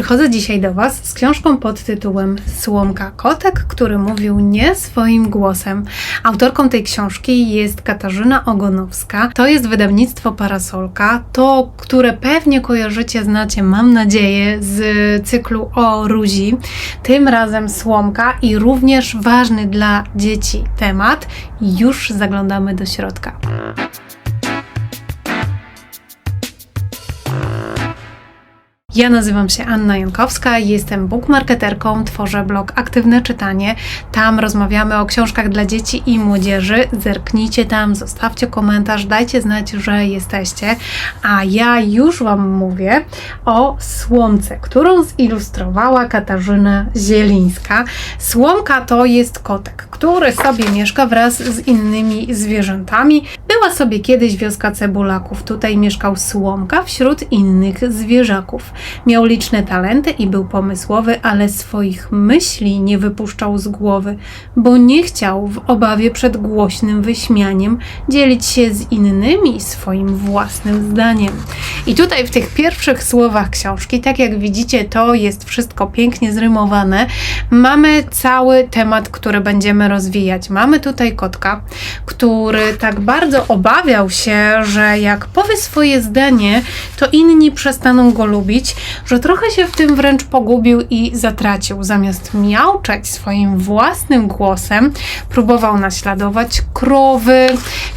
Przychodzę dzisiaj do Was z książką pod tytułem Słomka Kotek, który mówił nie swoim głosem. Autorką tej książki jest Katarzyna Ogonowska. To jest wydawnictwo Parasolka, to, które pewnie kojarzycie, znacie, mam nadzieję, z cyklu o Ruzi. Tym razem Słomka i również ważny dla dzieci temat. Już zaglądamy do środka. Ja nazywam się Anna Jankowska, jestem bookmarketerką, tworzę blog Aktywne Czytanie. Tam rozmawiamy o książkach dla dzieci i młodzieży. Zerknijcie tam, zostawcie komentarz, dajcie znać, że jesteście. A ja już Wam mówię o słomce, którą zilustrowała Katarzyna Zielińska. Słomka to jest kotek, który sobie mieszka wraz z innymi zwierzętami. Była sobie kiedyś wioska cebulaków. Tutaj mieszkał Słomka wśród innych zwierzaków. Miał liczne talenty i był pomysłowy, ale swoich myśli nie wypuszczał z głowy, bo nie chciał w obawie przed głośnym wyśmianiem dzielić się z innymi swoim własnym zdaniem. I tutaj w tych pierwszych słowach książki, tak jak widzicie, to jest wszystko pięknie zrymowane. Mamy cały temat, który będziemy rozwijać. Mamy tutaj kotka, który tak bardzo obawiał się, że jak powie swoje zdanie, to inni przestaną go lubić, że trochę się w tym wręcz pogubił i zatracił. Zamiast miauczeć swoim własnym głosem, próbował naśladować krowy,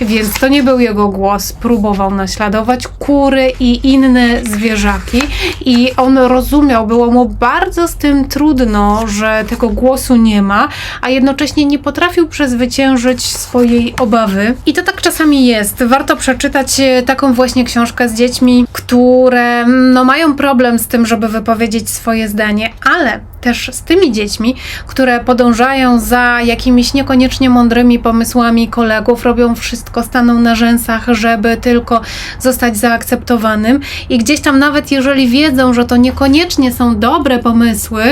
więc to nie był jego głos. Próbował naśladować kury i inne zwierzaki i on rozumiał, było mu bardzo z tym trudno, że tego głosu nie ma, a jednocześnie nie potrafił przezwyciężyć swojej obawy. I to tak czasami jest. Warto przeczytać e, taką właśnie książkę z dziećmi, które no, mają problem z tym, żeby wypowiedzieć swoje zdanie, ale też z tymi dziećmi, które podążają za jakimiś niekoniecznie mądrymi pomysłami kolegów, robią wszystko, staną na rzęsach, żeby tylko zostać zaakceptowanym i gdzieś tam nawet jeżeli wiedzą, że to niekoniecznie są dobre pomysły,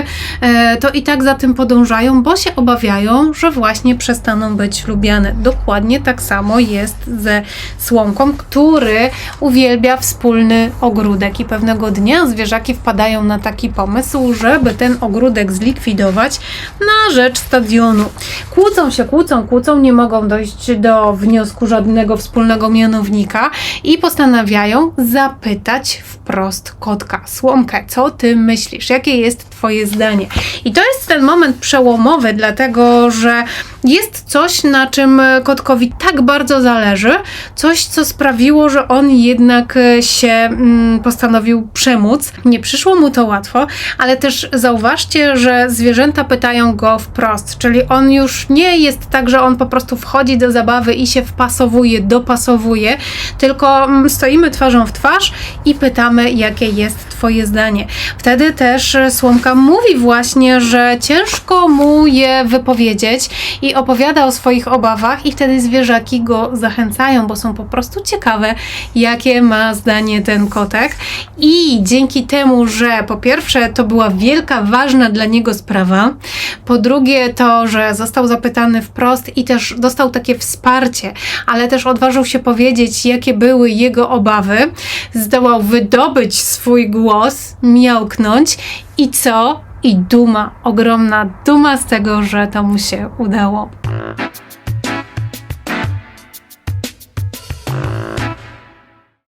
e, to i tak za tym podążają, bo się obawiają, że właśnie przestaną być lubiane. Dokładnie tak samo jest ze słomką, który uwielbia wspólny ogródek i pewnego dnia zwierzaki wpadają na taki pomysł, żeby ten ogródek zlikwidować na rzecz stadionu. Kłócą się, kłócą, kłócą, nie mogą dojść do wniosku żadnego wspólnego mianownika i postanawiają zapytać wprost kotka, Słomkę, co ty myślisz? Jakie jest twoje zdanie? I to jest ten moment przełomowy, dlatego że jest coś, na czym kotkowi tak bardzo zależy, coś, co sprawiło, że on jednak się mm, postanowił przemóc. Nie przyszło mu to łatwo, ale też zauważcie, że zwierzęta pytają go wprost, czyli on już nie jest tak, że on po prostu wchodzi do zabawy i się wpasowuje, dopasowuje, tylko mm, stoimy twarzą w twarz i pytamy, jakie jest Twoje zdanie. Wtedy też Słomka mówi właśnie, że ciężko mu je wypowiedzieć i opowiada o swoich obawach, i wtedy zwierzaki go zachęcają, bo są po prostu ciekawe, jakie ma zdanie ten kotek. I dzięki temu, że po pierwsze to była wielka, ważna dla niego sprawa, po drugie to, że został zapytany wprost i też dostał takie wsparcie, ale też odważył się powiedzieć, jakie były jego obawy, zdołał wydobyć swój głos, miałknąć i co? I duma, ogromna duma z tego, że to mu się udało.